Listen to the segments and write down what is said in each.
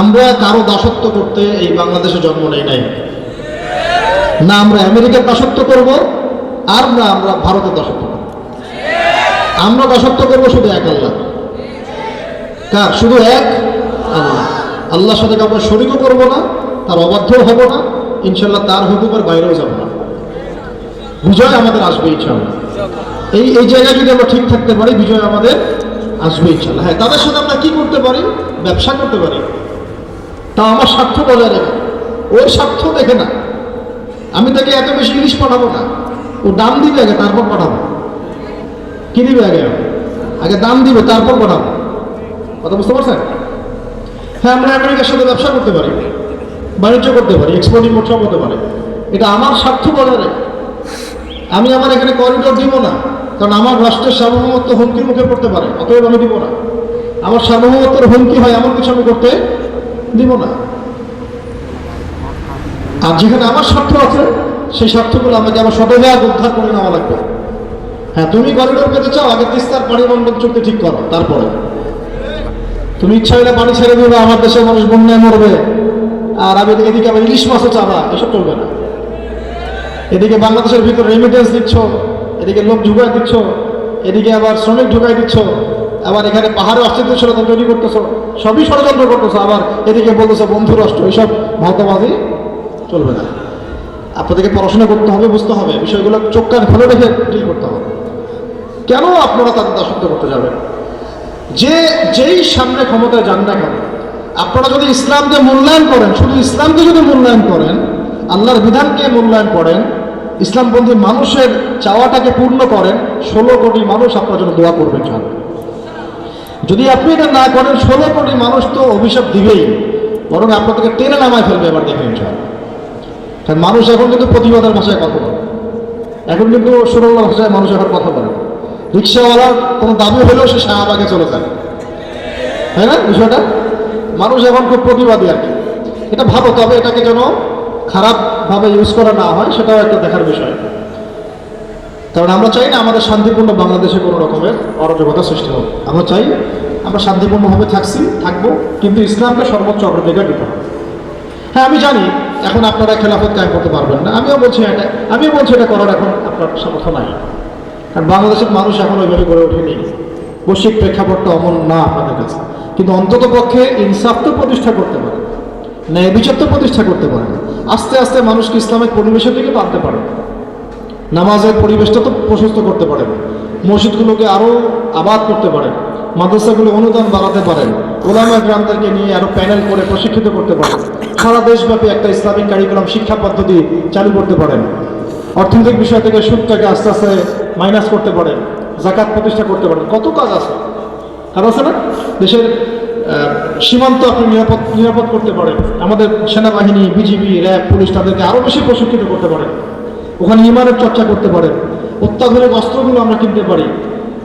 আমরা কারও দাসত্ব করতে এই বাংলাদেশে জন্ম নেই নাই। না আমরা আমেরিকার দাসত্ব করব, আর না আমরা ভারতের দাসত্ব করব। আমরা দাসত্ব করব শুধু এক আল্লাহ। কার? শুধু এক আল্লাহ। আল্লাহর সাথে কাউকে শরিকও করব না, তার অবাধ্য হব না ইনশাল্লাহ তার হুকুমের বাইরেও যাব না। বিজয় আমাদের আসবে ইনশাল্লাহ এই এই জায়গায় যদি আমরা ঠিক থাকতে পারি, বিজয় আমাদের আসবে ইনশাল্লাহ হ্যাঁ তাদের সাথে আমরা কি করতে পারি? ব্যবসা করতে পারি। তা আমার স্বার্থ বজায় রেখে। ওর স্বার্থ দেখে না। আমি তাকে এত বেশি ইলিশ পাঠাবো না। ও দাম দিবে আগে, তারপর পাঠাবো। কি দিবে আগে? আগে দাম দিবে, তারপর পাঠাবো। কথা বুঝতে পারছেন? হ্যাঁ আমরা আমেরিকার সাথে ব্যবসা করতে পারি, বাণিজ্য করতে পারি এক্সপোর্ট ইম্পোর্ট সব হতে পারে। এটা আমার স্বার্থ বজায় রেখে। আমি আমার এখানে করিডোর দিব না, কারণ আমার রাষ্ট্রের সার্বভৌমত্ব হুমকির মুখে পড়তে পারে, অতএব আমি দিব না। আমার সার্বভৌমত্বের হুমকি হয় এমন কিছু আমি করতে দিব না। আর যেখানে আমার স্বার্থ আছে, সেই স্বার্থগুলো আমাকে আমার শতভাগ উদ্ধার করে নেওয়া লাগবে। হ্যাঁ তুমি করিডোর পেতে চাও, আগে তিস্তার পানি বন্ধন চুক্তি ঠিক করো, তারপরে। তুমি ইচ্ছা হলে পানি ছেড়ে দিবে, আমার দেশের মানুষ বন্যায় মরবে। আর আমি এদিকে আবার ইলিশ মাছও চাবা, এসব চলবে না। এদিকে বাংলাদেশের ভিতর রেমিটেন্স দিচ্ছ, এদিকে লোক ঢুকাই দিচ্ছ, এদিকে আবার শ্রমিক ঢুকাই দিচ্ছ, আবার এখানে পাহাড়ে অস্তিত্বশীলতা তৈরি করতেছো। সবই ষড়যন্ত্র করতেছে, আবার এদিকে বলতেছে, বন্ধু রাষ্ট্র এইসব ভাওতাবাজি চলবে না। আপনাদেরকে পড়াশোনা করতে হবে, বুঝতে হবে, বিষয়গুলো চোখ কান খুলে রেখে ডিল করতে হবে। কেন আপনারা তাদের দাসত্ব করতে যাবেন? যে, যেই সামনে ক্ষমতায় যান না কেন, আপনারা যদি ইসলামকে মূল্যায়ন করেন, শুধু ইসলামকে যদি মূল্যায়ন করেন, আল্লাহর বিধানকে মূল্যায়ন করেন, ইসলামপন্থী মানুষের চাওয়াটাকে পূর্ণ করেন, ষোলো কোটি মানুষ আপনার জন্য দোয়া করবেন যদি আপনি এটা না করেন, ষোলো কোটি মানুষ তো অভিশাপ দিবেই। বরং আপনাদেরকে টেনে নামায় ফেলবে এবার দেখেন জান কারণ মানুষ এখন কিন্তু প্রতিবাদের ভাষায় কথা বলে। এখন কিন্তু সরল ভাষায় মানুষ এখন কথা বলে। রিক্সাওয়ালার কোনো দাবি হলেও সে শাহবাগে চলে যায়। তাই না বিষয়টা? মানুষ এখন খুব প্রতিবাদী আর কি। এটা ভালো তবে এটাকে যেন খারাপভাবে ইউজ করা না হয়, সেটাও একটা দেখার বিষয়। কারণ আমরা চাই না আমাদের শান্তিপূর্ণ বাংলাদেশে কোনো রকমের অরাজকতা সৃষ্টি হোক। আমরা চাই আমরা শান্তিপূর্ণভাবে থাকছি, থাকব, কিন্তু ইসলামকে সর্বোচ্চ অগ্রাধিকার দিতে হবে। হ্যাঁ আমি জানি এখন আপনারা খেলাফত কায়েম করতে পারবেন না। আমিও বলছি এটা, আমিও বলছি এটা করার এখন আপনার সামর্থ্য নাই। কারণ বাংলাদেশের মানুষ এখন ওইভাবে গড়ে ওঠেনি। বৈশ্বিক প্রেক্ষাপটটা অমন না আপনাদের কাছে। কিন্তু অন্তত পক্ষে ইনসাফ তো প্রতিষ্ঠা করতে পারে। ন্যায় বিচার তো প্রতিষ্ঠা করতে পারে। আস্তে আস্তে মানুষকে ইসলামের পরিবেশের দিকে টানতে পারে। নামাজের পরিবেশটা তো প্রশস্ত করতে পারেন মসজিদগুলোকে আরও আবাদ করতে পারেন মাদ্রাসাগুলো অনুদান বাড়াতে পারেন ওলামা গ্রামদেরকে নিয়ে আরও প্যানেল করে প্রশিক্ষিত করতে পারেন সারা দেশব্যাপী একটা ইসলামিক কারিকুলাম শিক্ষা পদ্ধতি চালু করতে পারেন অর্থনৈতিক বিষয় থেকে সুদটাকে আস্তে আস্তে মাইনাস করতে পারেন জাকাত প্রতিষ্ঠা করতে পারেন কত কাজ আছে? কাজ আছে না? দেশের সীমান্ত আপনি নিরাপদ নিরাপদ করতে পারেন। আমাদের সেনাবাহিনী, বিজিবি, র্যাব, পুলিশ তাদেরকে আরও বেশি প্রশিক্ষিত করতে পারেন ওখানে ইমানের চর্চা করতে পারেন অত্যাধুনিক অস্ত্রগুলো আমরা কিনতে পারি।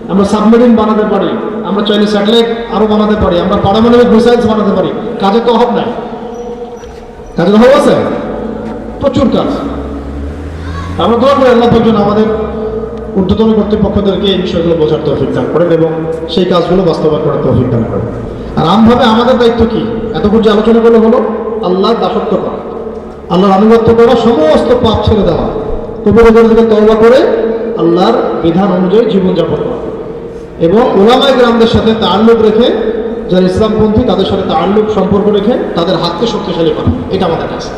আমরা সাবমেরিন বানাতে পারি। আমরা চাইলে স্যাটেলাইট আরও বানাতে পারি। আমরা পারমাণবিক মিসাইলস বানাতে পারি। কাজের তো অভাব নাই। কাজের অভাব আছে? প্রচুর কাজ। আমরা দোয়া করি আল্লাহ পর্যন্ত আমাদের ঊর্ধ্বতন কর্তৃপক্ষদেরকে এই বিষয়গুলো বোঝার তৌফিক দান করেন এবং সেই কাজগুলো বাস্তবায়ন করার তৌফিক দান করেন। আর আমভাবে আমাদের দায়িত্ব কি? এতক্ষণ যে আলোচনা করলে হলো, আল্লাহর দাসত্ব করা। আল্লাহর আনুগত্য করা, সমস্ত পাপ ছেড়ে দেওয়া। কবিরদের থেকে তওবা করে, আল্লাহর বিধান অনুযায়ী জীবনযাপন করা। এবং ওলামায় গ্রামদের সাথে তাল্লুক রেখে, যারা ইসলামপন্থী, তাদের সাথে তাল্লুক সম্পর্ক রেখে, তাদের হাতকে শক্তিশালী করা। এটা আমাদের কাছে